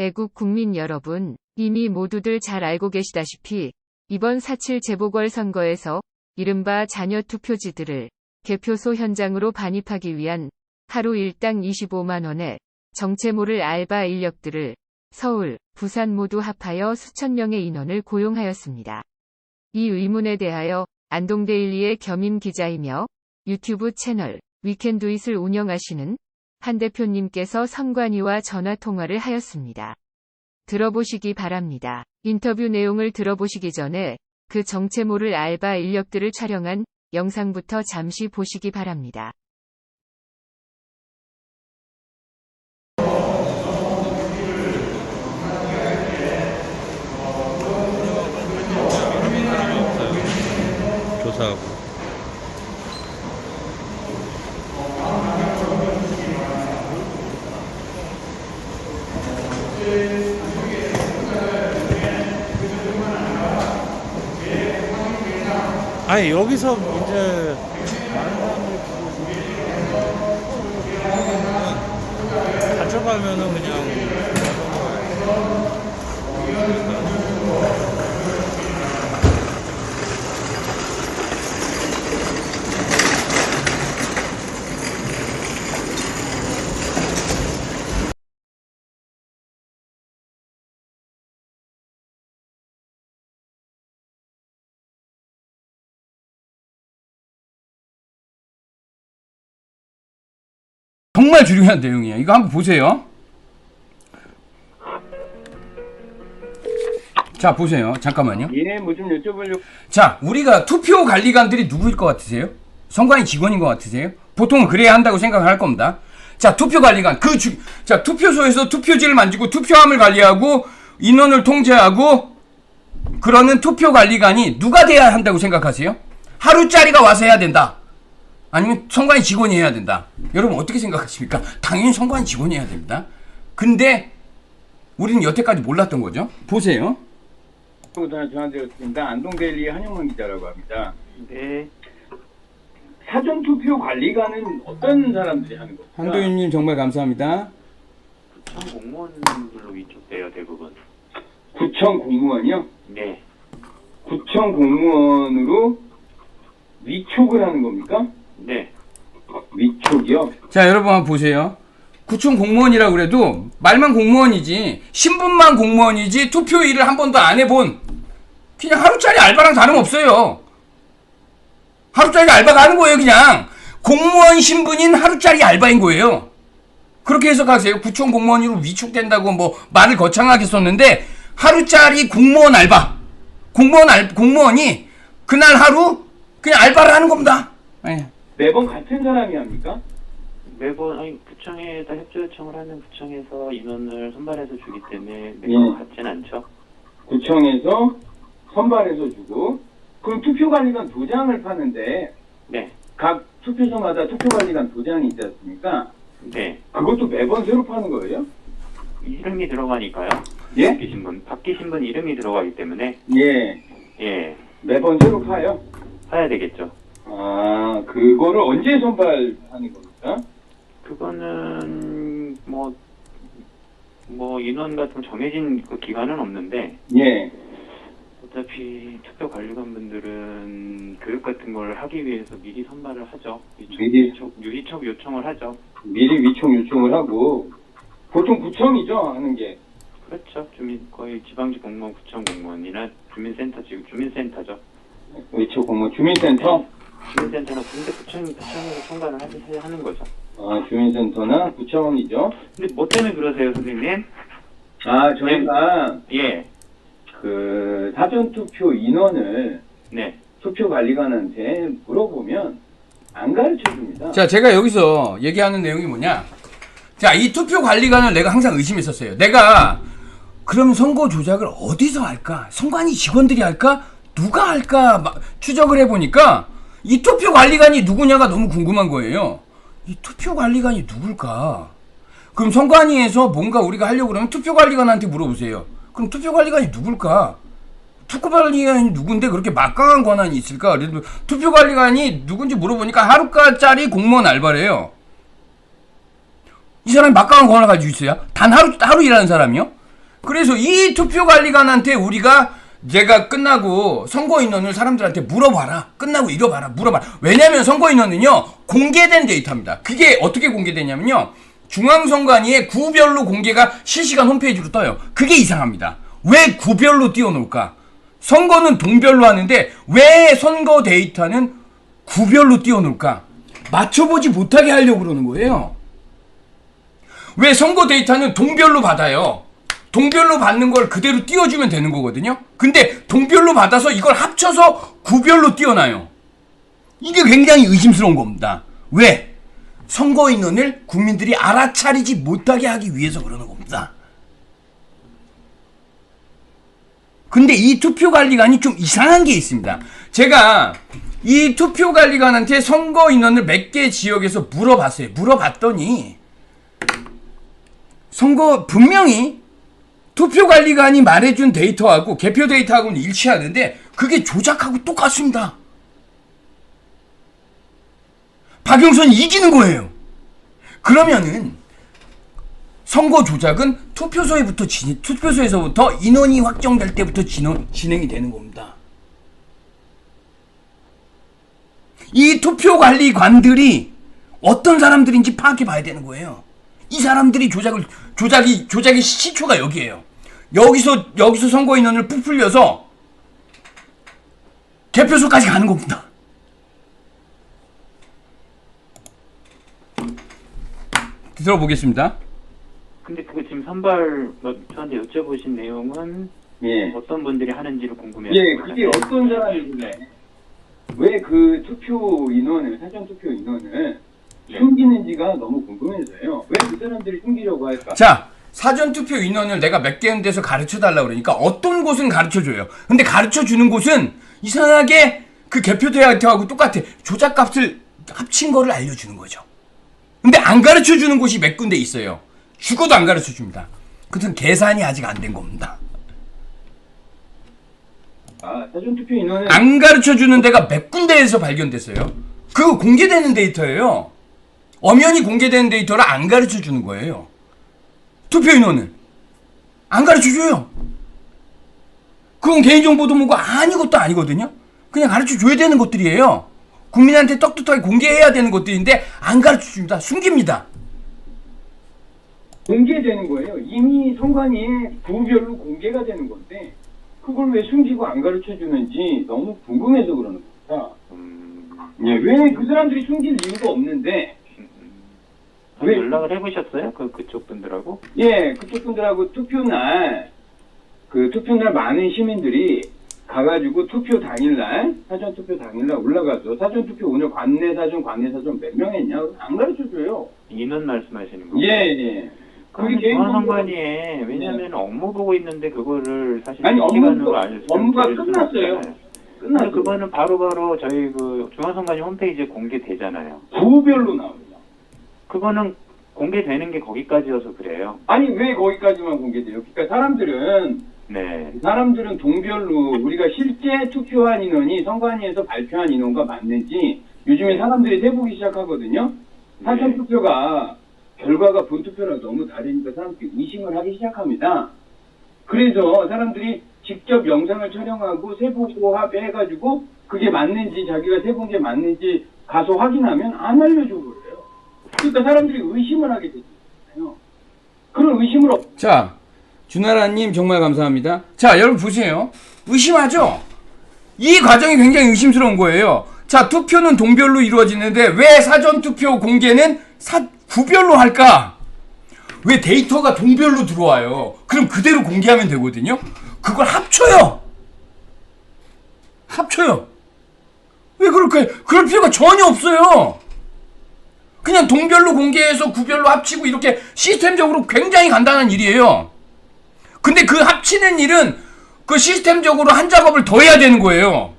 애국 국민 여러분, 이미 모두들 잘 알고 계시다시피 이번 4.7 재보궐선거에서 이른바 자녀 투표지들을 개표소 현장으로 반입하기 위한 하루 일당 25만원의 정체모를 알바 인력들을 서울, 부산 모두 합하여 수천 명의 인원을 고용하였습니다. 이 의문에 대하여 안동데일리의 겸임 기자이며 유튜브 채널 위켄두잇을 운영하시는 한 대표님께서 선관위와 전화 통화를 하였습니다. 들어보시기 바랍니다. 인터뷰 내용을 들어보시기 전에 그 정체 모를 알바 인력들을 촬영한 영상부터 잠시 보시기 바랍니다. 조사하고 아니 여기서 이제 많은 사람들 가져가면은 그냥 정말 중요한 내용이에요. 이거 한번 보세요. 자, 보세요. 잠깐만요. 예, 뭐 좀 여쭤보려고. 자, 우리가 투표 관리관들이 누구일 것 같으세요? 선관위 직원인 것 같으세요? 보통은 그래야 한다고 생각할 겁니다. 자, 투표 관리관. 그 주, 자, 투표소에서 투표지를 만지고 투표함을 관리하고 인원을 통제하고 그러는 투표 관리관이 누가 돼야 한다고 생각하세요? 하루짜리가 와서 해야 된다. 아니면 선관위 직원이 해야 된다. 여러분 어떻게 생각하십니까? 당연히 선관위 직원이 해야 됩니다. 근데 우리는 여태까지 몰랐던 거죠. 보세요. 전화 전화드렸습니다. 안동데일리 한영만 기자라고 합니다. 네, 사전 투표 관리관은 어떤 사람들이 하는 겁니까? 한도윤님 정말 감사합니다. 구청 공무원들로 위촉돼요 대부분. 구청 공무원이요? 네, 구청 공무원으로 위촉을 하는 겁니까? 네, 위촉이요? 자, 여러분 한번 보세요. 구청 공무원이라고 그래도 말만 공무원이지 신분만 공무원이지 투표 일을 한 번도 안 해본 그냥 하루짜리 알바랑 다름없어요. 하루짜리 알바가 하는 거예요, 그냥. 공무원 신분인 하루짜리 알바인 거예요. 그렇게 해석하세요. 구청 공무원으로 위촉된다고 뭐 말을 거창하게 썼는데 하루짜리 공무원 알바. 공무원 알 공무원이 그날 하루 그냥 알바를 하는 겁니다. 예. 매번 같은 사람이 합니까? 매번 아니 구청에다 협조 요청을 하는 구청에서 인원을 선발해서 주기 때문에 매번 예. 같진 않죠. 구청에서 선발해서 주고 그럼 투표관리관 도장을 파는데 네, 각 투표소마다 투표관리관 도장이 있지 않습니까? 네, 그것도 매번 새로 파는 거예요? 이름이 들어가니까요. 예? 바뀌신 분, 바뀌신 분 이름이 들어가기 때문에 예. 예, 매번 새로 파요? 사야 되겠죠. 아, 그거를 언제 선발하는 겁니까? 그거는 뭐. 뭐 인원 같은 정해진 그 기간은 없는데 예. 어차피 투표 관리관 분들은 교육 같은 걸 하기 위해서 미리 선발을 하죠. 위촉, 미리? 위촉, 유리촉 요청을 하죠. 미리 위촉 요청을 하고 보통 구청이죠 하는 게 그렇죠. 주민 거의 지방직 공무원, 구청 공무원이나 주민센터 지금 주민센터죠. 위촉 공무원 주민센터 주민센터는 군대 구청 구청에서 총괄을 하- 해야 하는 거죠. 아 주민센터나 구청이죠 근데 뭐 때문에 그러세요, 선생님? 아 저희가 예, 그 사전 투표 인원을 네, 투표 관리관한테 물어보면 안 가르쳐 줍니다 자, 제가 여기서 얘기하는 내용이 뭐냐? 자, 이 투표 관리관을 내가 항상 의심했었어요. 내가 그럼 선거 조작을 어디서 할까? 선관위 직원들이 할까? 누가 할까? 막 추적을 해보니까 이 투표 관리관이 누구냐가 너무 궁금한 거예요. 이 투표 관리관이 누굴까? 그럼 선관위에서 뭔가 우리가 하려고 그러면 투표 관리관한테 물어보세요. 그럼 투표 관리관이 누굴까? 투표 관리관이 누군데 그렇게 막강한 권한이 있을까? 투표 관리관이 누군지 물어보니까 하루까짜리 공무원 알바래요. 이 사람이 막강한 권한을 가지고 있어요? 단 하루 하루 일하는 사람이요? 그래서 이 투표 관리관한테 우리가 내가 끝나고 선거 인원을 사람들한테 물어봐라. 끝나고 이뤄봐라. 물어봐라. 왜냐면 선거 인원은요, 공개된 데이터입니다. 그게 어떻게 공개되냐면요, 중앙선관위의 구별로 공개가 실시간 홈페이지로 떠요. 그게 이상합니다. 왜 구별로 띄워놓을까? 선거는 동별로 하는데 왜 선거 데이터는 구별로 띄워놓을까? 맞춰보지 못하게 하려고 그러는 거예요. 왜 선거 데이터는 동별로 받아요? 동별로 받는 걸 그대로 띄워주면 되는 거거든요. 근데 동별로 받아서 이걸 합쳐서 구별로 띄워놔요. 이게 굉장히 의심스러운 겁니다. 왜? 선거 인원을 국민들이 알아차리지 못하게 하기 위해서 그러는 겁니다. 근데 이 투표관리관이 좀 이상한 게 있습니다. 제가 이 투표관리관한테 선거 인원을 몇 개 지역에서 물어봤어요. 물어봤더니 선거 분명히 투표관리관이 말해준 데이터하고 개표 데이터하고는 일치하는데 그게 조작하고 똑같습니다. 박영선이 이기는 거예요. 그러면은 선거 조작은 투표소에부터 진, 투표소에서부터 인원이 확정될 때부터 진행, 진행이 되는 겁니다. 이 투표관리관들이 어떤 사람들인지 파악해 봐야 되는 거예요. 이 사람들이 조작을 조작이 조작의 시초가 여기에요. 여기서 여기서 선거 인원을 부풀려서 개표소까지 가는 겁니다. 들어보겠습니다. 근데 그거 지금 선발 뭐 저한테 여쭤보신 내용은 예. 어떤 분들이 하는지를 궁금해요. 예, 그게 어떤 사람이길래 왜그 투표 인원을 사전 투표 인원을 네. 숨기는지가 너무 궁금해서요. 왜 그 사람들이 숨기려고 할까? 자, 사전 투표 인원을 내가 몇 개는 데서 가르쳐 달라 그러니까 어떤 곳은 가르쳐 줘요. 근데 가르쳐 주는 곳은 이상하게 그 개표 데이터하고 똑같아. 조작 값을 합친 거를 알려 주는 거죠. 근데 안 가르쳐 주는 곳이 몇 군데 있어요. 죽어도 안 가르쳐 줍니다. 그것은 계산이 아직 안 된 겁니다. 아, 사전 투표 인원을 안 가르쳐 주는 데가 몇 군데에서 발견됐어요. 그거 공개되는 데이터예요. 엄연히 공개되는 데이터를 안 가르쳐 주는 거예요. 투표 인원은 안 가르쳐 줘요. 그건 개인정보도문고 아니 것도 아니거든요. 그냥 가르쳐 줘야 되는 것들이에요. 국민한테 떡떡하게 공개해야 되는 것들인데 안 가르쳐 줍니다. 숨깁니다. 공개되는 거예요. 이미 선관위에 부별로 공개가 되는 건데 그걸 왜 숨기고 안 가르쳐 주는지 너무 궁금해서 그러는 겁니다. 음, 예, 왜 그 사람들이 숨길 이유가 없는데 왜 왜? 연락을 해보셨어요? 그 그쪽 분들하고? 예, 그쪽 분들하고 투표날, 그 투표날 많은 시민들이 가가지고 투표 당일날, 사전 투표 당일날 올라가서 사전 투표 오늘 관내 사전, 관내 사전 몇 명 했냐? 안 가르쳐 줘요. 인원 말씀하시는 거예요? 예, 예. 그게 개인 중앙선관위에 왜냐면 업무 보고 있는데 그거를 사실 아니, 시간으로 업무가- 끝났어요. 근데 그거는 바로 바로 저희 그 중앙선관위 홈페이지에 공개되잖아요. 부별로 나옵니다. 그거는 공개되는 게 거기까지여서 그래요. 아니, 왜 거기까지만 공개돼요? 그러니까 사람들은, 네. 사람들은 동별로 우리가 실제 투표한 인원이 선관위에서 발표한 인원과 맞는지 요즘에 사람들이 세보기 시작하거든요. 사전 네. 투표가 결과가 본 투표랑 너무 다르니까 사람들이 의심을 하기 시작합니다. 그래서 사람들이 직접 영상을 촬영하고 세보고 하- 해가지고 그게 맞는지 자기가 세본 게 맞는지 가서 확인하면 안 알려줘 버려요. 그러니까 사람들이 의심을 하게 되잖아요. 그런 의심을 없- 자, 주나라님 정말 감사합니다. 자, 여러분 보세요. 의심하죠? 이 과정이 굉장히 의심스러운 거예요. 자, 투표는 동별로 이루어지는데 왜 사전 투표 공개는 사, 구별로 할까? 왜 데이터가 동별로 들어와요? 그럼 그대로 공개하면 되거든요? 그걸 합쳐요! 합쳐요! 왜 그렇게, 그럴 필요가 전혀 없어요! 그냥 동별로 공개해서 구별로 합치고 이렇게 시스템적으로 굉장히 간단한 일이에요. 근데 그 합치는 일은 그 시스템적으로 한 작업을 더 해야 되는 거예요.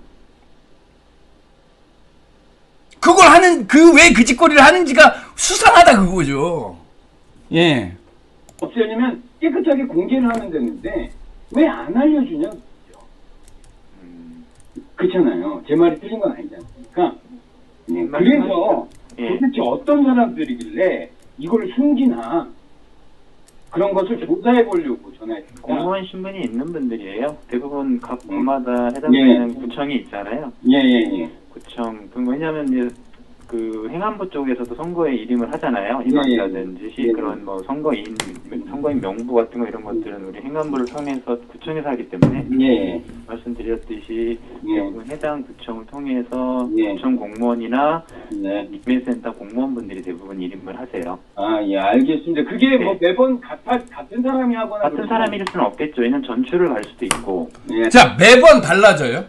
그걸 하는 그 왜 그 짓거리를 하는지가 수상하다 그거죠. 예. 없애려면 깨끗하게 공개를 하면 되는데 왜 안 알려주냐? 음, 그렇잖아요. 제 말이 틀린 건 아니지 않습니까? 네, 그래서 예. 도대체 어떤 사람들이길래 이걸 숨기나? 그런 것을 조사해 보려고 전화했습니다. 공무원 신분이 있는 분들이에요. 대부분 각 음. 구마다 해당되는 구청이 있잖아요. 예 예 예. 구청. 그 왜냐하면 이제 그 행안부 쪽에서도 선거에 이름을 하잖아요. 예, 희망이라든지 예. 예. 그런 뭐 선거인 선거인 명부 같은 거 이런 것들은 우리 행안부를 통해서 구청에서 하기 때문에 예. 말씀드렸듯이 예. 대부분 해당 구청을 통해서 예. 구청 공무원이나 네. 인민센터 공무원분들이 대부분 이름을 하세요. 아, 예, 알겠습니다. 그게 뭐 네. 매번 같아, 같은 사람이 하거나. 같은 사람일 수는 없겠죠. 얘는 전출을 갈 수도 있고. 예. 자, 매번 달라져요.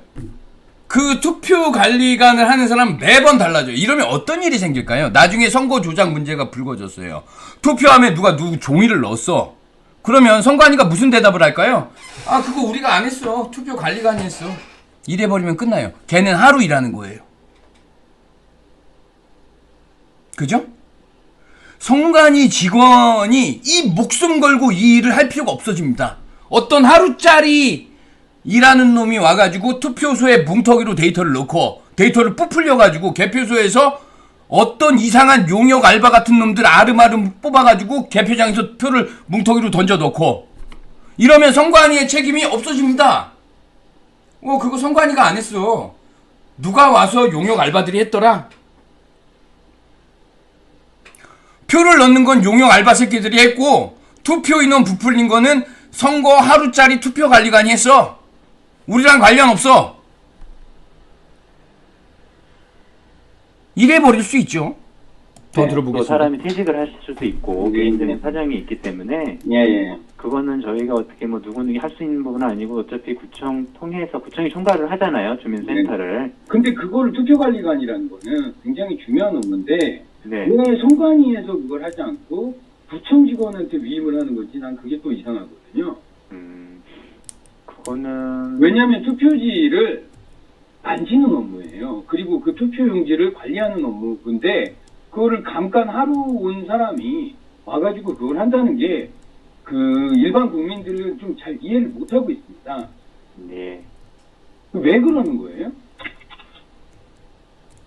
그 투표 관리관을 하는 사람은 매번 달라져요. 이러면 어떤 일이 생길까요? 나중에 선거 조작 문제가 불거졌어요. 투표함에 누가 누구 종이를 넣었어. 그러면 선관위가 무슨 대답을 할까요? 아, 그거 우리가 안 했어. 투표 관리관이 했어. 이래 버리면 끝나요. 걔는 하루 일하는 거예요. 그죠? 성관이 직원이 이 목숨 걸고 이 일을 할 필요가 없어집니다. 어떤 하루짜리 일하는 놈이 와가지고 투표소에 뭉터기로 데이터를 넣고 데이터를 부풀려가지고 개표소에서 어떤 이상한 용역 알바 같은 놈들 아름아름 뽑아가지고 개표장에서 표를 뭉터기로 던져 넣고 이러면 선관위의 책임이 없어집니다. 어 그거 선관위가 안 했어. 누가 와서 용역 알바들이 했더라. 표를 넣는 건 용역 알바 새끼들이 했고 투표 인원 부풀린 거는 선거 하루짜리 투표 관리관이 했어. 우리랑 관련 없어. 이래 버릴 수 있죠. 더 네, 들어보겠습니다. 또 사람이 퇴직을 하실 수도 있고 네, 개인적인 네. 사정이 있기 때문에 예, 예. 그거는 저희가 어떻게 뭐 누구누구 할 수 있는 부분은 아니고 어차피 구청 통해서 구청이 총괄을 하잖아요 주민센터를 근데 그거를 투표관리관이라는 거는 굉장히 중요한 업무인데, 네 왜 선관위에서 그걸 하지 않고 구청 직원한테 위임을 하는 건지 난 그게 또 이상하거든요. 음, 그거는 왜냐하면 투표지를 만지는 업무예요. 그리고 그 투표용지를 관리하는 업무인데 그거를 잠깐 하루 온 사람이 와가지고 그걸 한다는 게 그 일반 국민들은 좀 잘 이해를 못하고 있습니다. 네 왜 그러는 거예요?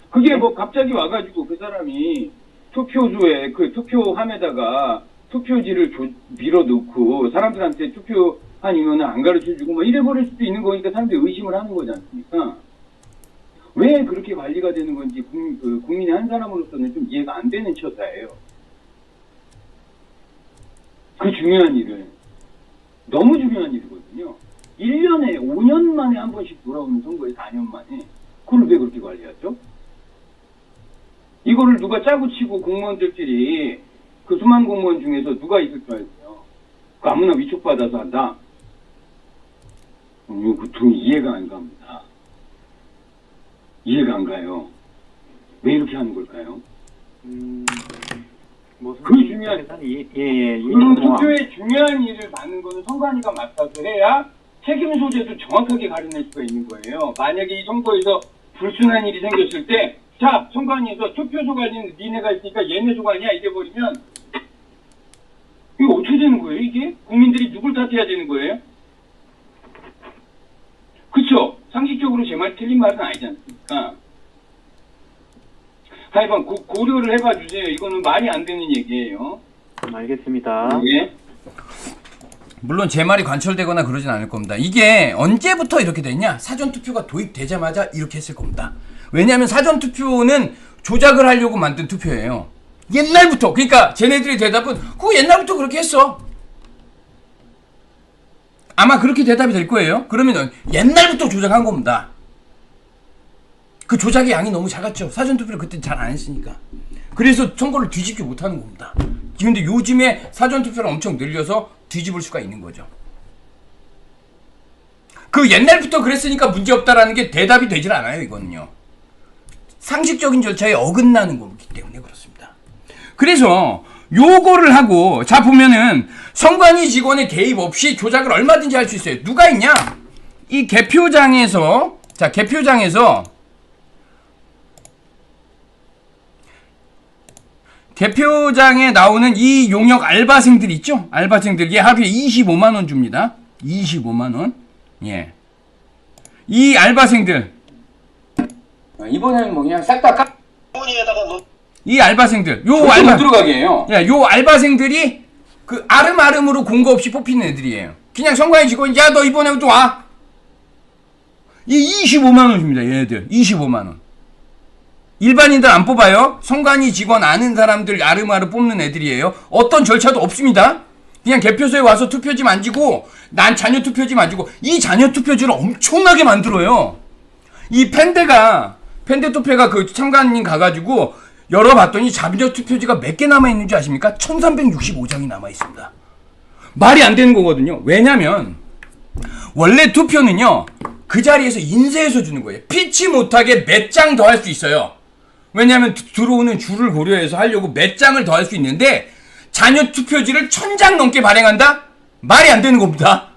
그게 뭐 갑자기 와가지고 그 사람이 투표소에 그 투표함에다가 투표지를 조- 밀어넣고 사람들한테 투표 한 인원을 안 가르쳐주고 뭐 이래버릴 수도 있는 거니까 사람들이 의심을 하는 거지 않습니까? 왜 그렇게 관리가 되는 건지 국민, 그 국민의 한 사람으로서는 좀 이해가 안 되는 처사예요. 그 중요한 일을. 너무 중요한 일이거든요. 1년에 5년 만에 한 번씩 돌아오는 선거에 4년 만에 그걸 왜 그렇게 관리하죠? 이거를 누가 짜고 치고 공무원들끼리 그 수만 공무원 중에서 누가 있을 줄 알고요. 그 아무나 위촉받아서 한다? 음, 그좀 이해가 안 갑니다. 이해가 안 가요. 왜 이렇게 하는 걸까요? 음, 그게 중요한- 예 예 예, 그리고 뭐, 투표에 중요한 일을 받는 거는 선관위가 맡아서 해야 책임 소재도 정확하게 가려낼 수가 있는 거예요. 만약에 이 선거에서 불순한 일이 생겼을 때, 자, 선관위에서 투표 소 관리는 니네가 있으니까 얘네 소관이야 이래 버리면 이거 어떻게 되는 거예요, 이게? 국민들이 누굴 탓해야 되는 거예요? 그쵸? 상식적으로 제 말 틀린 말은 아니지 않습니까? 하여간 고, 고려를 해봐 주세요. 이거는 말이 안 되는 얘기예요. 알겠습니다. 예. 물론 제 말이 관철되거나 그러진 않을 겁니다. 이게 언제부터 이렇게 됐냐? 사전투표가 도입되자마자 이렇게 했을 겁니다. 왜냐하면 사전투표는 조작을 하려고 만든 투표예요. 옛날부터. 그러니까 쟤네들의 대답은 그거 옛날부터 그렇게 했어. 아마 그렇게 대답이 될 거예요. 그러면 옛날부터 조작한 겁니다. 그 조작의 양이 너무 작았죠. 사전투표를 그때 잘 안 했으니까. 그래서 선거를 뒤집지 못하는 겁니다. 근데 요즘에 사전투표를 엄청 늘려서 뒤집을 수가 있는 거죠. 그 옛날부터 그랬으니까 문제없다라는 게 대답이 되질 않아요, 이거는요. 상식적인 절차에 어긋나는 거기 때문에 그렇습니다. 그래서 요거를 하고 자 보면은 선관위 직원의 개입 없이 조작을 얼마든지 할 수 있어요. 누가 있냐? 이 개표장에서 자 개표장에서 개표장에 나오는 이 용역 알바생들 있죠? 알바생들 이게 하루에 25만 원 줍니다. 25만 원. 예. 이 알바생들 이번에는 뭐 그냥 싹다 까. 이 알바생들 요 알바 들어가게요. 예, 요 알바생들이 그 아름아름으로 공고 없이 뽑히는 애들이에요. 그냥 선관위 직원, 야, 너 이번에 또 와. 이 25만원 줍니다, 얘네들. 25만 원. 일반인들 안 뽑아요. 선관위 직원 아는 사람들 아름아름 뽑는 애들이에요. 어떤 절차도 없습니다. 그냥 개표소에 와서 투표지 만지고, 난 자녀 투표지 만지고, 이 자녀 투표지를 엄청나게 만들어요. 이 펜데가, 펜데 투표가 그 참관인 가가지고, 열어봤더니 자녀 투표지가 몇 개 남아있는지 아십니까? 1365장이 남아있습니다. 말이 안 되는 거거든요. 왜냐면, 원래 투표는요, 그 자리에서 인쇄해서 주는 거예요. 피치 못하게 몇 장 더 할 수 있어요. 왜냐하면 드- 들어오는 줄을 고려해서 하려고 몇 장을 더 할 수 있는데 자녀 투표지를 천 장 넘게 발행한다? 말이 안 되는 겁니다.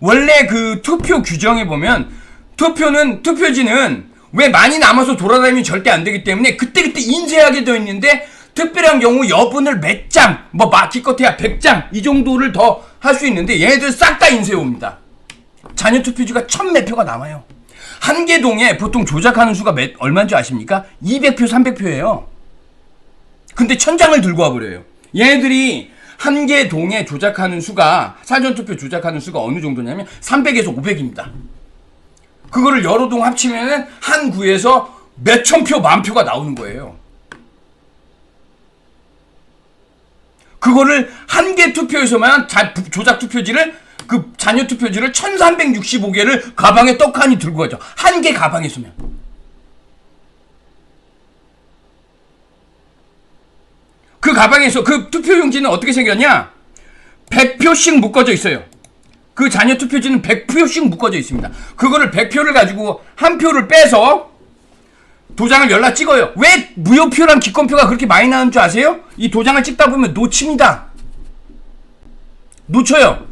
원래 그 투표 규정에 보면 투표는 투표지는 왜 많이 남아서 돌아다니면 절대 안 되기 때문에 그때그때 인쇄하게 되어 있는데 특별한 경우 여분을 몇 장, 뭐 기껏해야 100장 이 정도를 더 할 수 있는데 얘네들 싹 다 인쇄해 옵니다. 자녀 투표지가 천몇 표가 남아요. 한 개동에 보통 조작하는 수가 몇, 얼마인지 아십니까? 200표, 300표예요. 근데 천 장을 들고 와버려요. 얘네들이 한 개 동에 조작하는 수가, 사전투표 조작하는 수가 어느 정도냐면 300에서 500입니다. 그거를 여러 동 합치면은 한 구에서 몇천 표, 만 표가 나오는 거예요. 그거를 한 개 투표에서만 자- 부- 조작 투표지를 그 자녀 투표지를 1365개를 가방에 떡하니 들고 가죠. 한 개 가방에서면. 그 가방에서 그 투표용지는 어떻게 생겼냐? 100표씩 묶어져 있어요. 그 자녀 투표지는 100표씩 묶어져 있습니다. 그거를 100표를 가지고 한 표를 빼서 도장을 열라 찍어요. 왜 무효표랑 기권표가 그렇게 많이 나오는 줄 아세요? 이 도장을 찍다 보면 놓칩니다. 놓쳐요.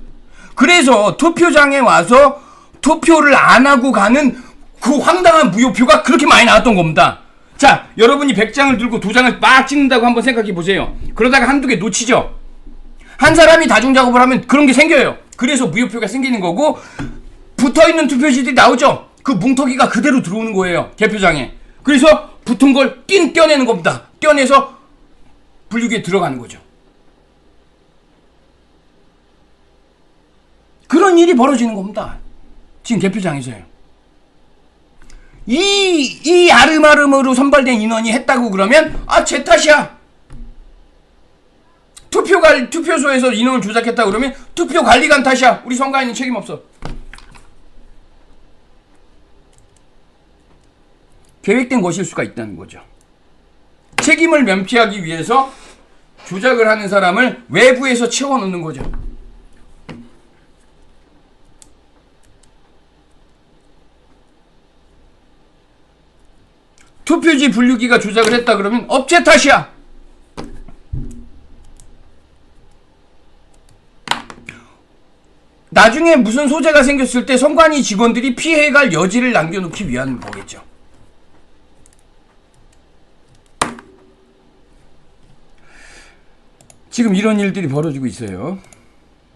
그래서 투표장에 와서 투표를 안 하고 가는 그 황당한 무효표가 그렇게 많이 나왔던 겁니다. 자, 여러분이 100장을 들고 도장을 막 찍는다고 한번 생각해 보세요. 그러다가 한두 개 놓치죠? 한 사람이 다중 작업을 하면 그런 게 생겨요. 그래서 무효표가 생기는 거고, 붙어 있는 투표지들이 나오죠? 그 뭉터기가 그대로 들어오는 거예요. 개표장에. 그래서 붙은 걸띵 떼어내는 겁니다. 떼어내서 분류기에 들어가는 거죠. 그런 일이 벌어지는 겁니다. 지금 개표장에서요. 이, 이 아름아름으로 선발된 인원이 했다고 그러면, 아, 제 탓이야. 투표 관, 투표소에서 인원을 조작했다 그러면, 투표 관리관 탓이야. 우리 선관위는 책임 없어. 계획된 것일 수가 있다는 거죠. 책임을 면피하기 위해서 조작을 하는 사람을 외부에서 채워넣는 거죠. 투표지 분류기가 조작을 했다 그러면 업체 탓이야. 나중에 무슨 소재가 생겼을 때 선관위 직원들이 피해갈 여지를 남겨놓기 위한 거겠죠. 지금 이런 일들이 벌어지고 있어요.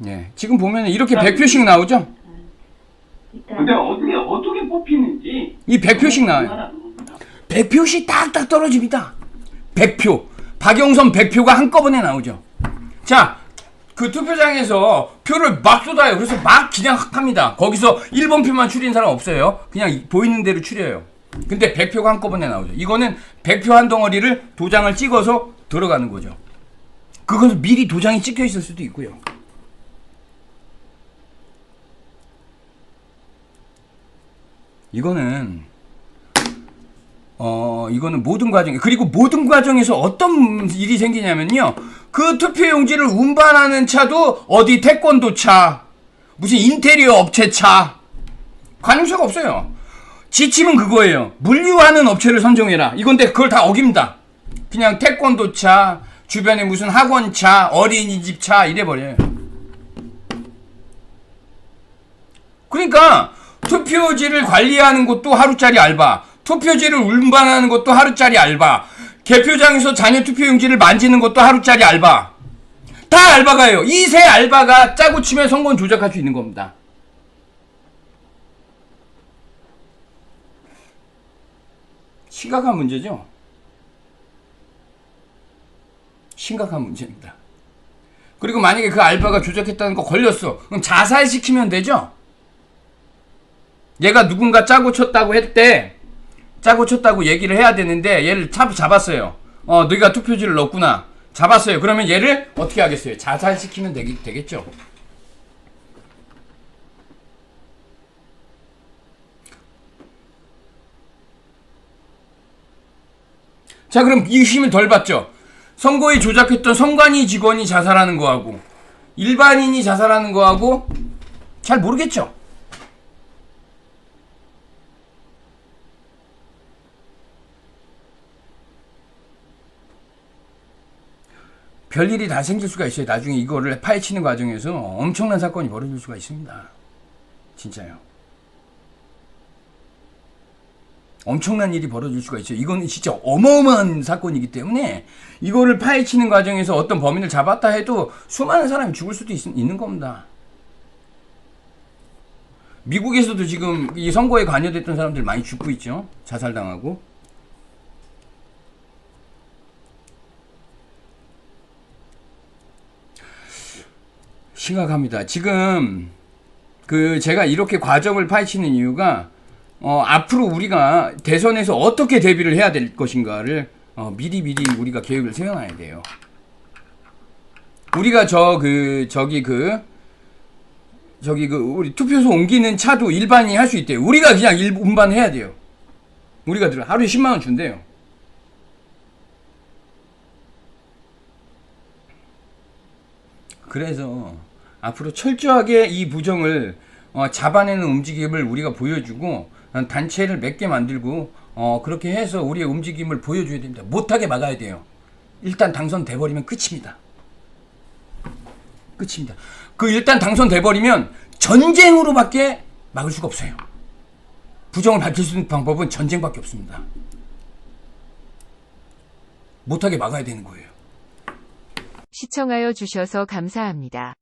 예. 지금 보면 이렇게 100표씩 나오죠? 근데 어떻게 어떻게 뽑히는지 이 100표씩 나와요. 100표씩 딱딱 떨어집니다. 100표. 박영선 100표가 한꺼번에 나오죠. 자, 그 투표장에서 표를 막 쏟아요. 그래서 막 그냥 합니다. 거기서 1번 표만 추린 사람 없어요. 그냥 보이는 대로 추려요. 근데 100표가 한꺼번에 나오죠. 이거는 100표 한 덩어리를 도장을 찍어서 들어가는 거죠. 그것은 미리 도장이 찍혀 있을 수도 있고요. 이거는 어 이거는 모든 과정 그리고 모든 과정에서 어떤 일이 생기냐면요. 그 투표용지를 운반하는 차도 어디 태권도 차 무슨 인테리어 업체 차 관용차가 없어요. 지침은 그거예요. 물류하는 업체를 선정해라. 이건데 그걸 다 어깁니다. 그냥 태권도 차 주변에 무슨 학원 차 어린이집 차 이래 버려요. 그러니까 투표지를 관리하는 것도 하루짜리 알바, 투표지를 운반하는 것도 하루짜리 알바, 개표장에서 자녀 투표용지를 만지는 것도 하루짜리 알바. 다 알바가예요. 이 세 알바가 짜고 치면 선거는 조작할 수 있는 겁니다. 심각한 문제죠? 심각한 문제입니다. 그리고 만약에 그 알바가 조작했다는 거 걸렸어. 그럼 자살시키면 되죠? 얘가 누군가 짜고 쳤다고 했대. 짜고 쳤다고 얘기를 해야 되는데 얘를 잡, 잡았어요. 어, 너희가 투표지를 넣었구나. 잡았어요. 그러면 얘를 어떻게 하겠어요? 자살시키면 되겠, 되겠죠? 자, 그럼 이 힘을 덜 받죠? 선거에 조작했던 선관위 직원이 자살하는 거하고 일반인이 자살하는 거하고 잘 모르겠죠? 별일이 다 생길 수가 있어요. 나중에 이거를 파헤치는 과정에서 엄청난 사건이 벌어질 수가 있습니다. 진짜요. 엄청난 일이 벌어질 수가 있어요. 이거는 진짜 어마어마한 사건이기 때문에 이거를 파헤치는 과정에서 어떤 범인을 잡았다 해도 수많은 사람이 죽을 수도 있, 있는 겁니다. 미국에서도 지금 이 선거에 관여됐던 사람들 많이 죽고 있죠. 자살당하고. 심각합니다. 지금 그 제가 이렇게 과정을 파헤치는 이유가 어, 앞으로 우리가 대선에서 어떻게 대비를 해야 될 것인가를 어, 미리 미리 우리가 계획을 세워놔야 돼요. 우리가 저 그 저기 그 저기 그 우리 투표소 옮기는 차도 일반인이 할 수 있대요. 우리가 그냥 일 운반 해야 돼요. 우리가 들어 하루에 10만 원 준대요. 그래서 앞으로 철저하게 이 부정을 어, 잡아내는 움직임을 우리가 보여주고 어, 단체를 몇개 만들고 어, 그렇게 해서 우리의 움직임을 보여줘야 됩니다. 못하게 막아야 돼요. 일단 당선돼 버리면 끝입니다. 끝입니다. 그 일단 당선돼 버리면 전쟁으로밖에 막을 수가 없어요. 부정을 밝힐 수 있는 방법은 전쟁밖에 없습니다. 못하게 막아야 되는 거예요. 시청하여 주셔서 감사합니다.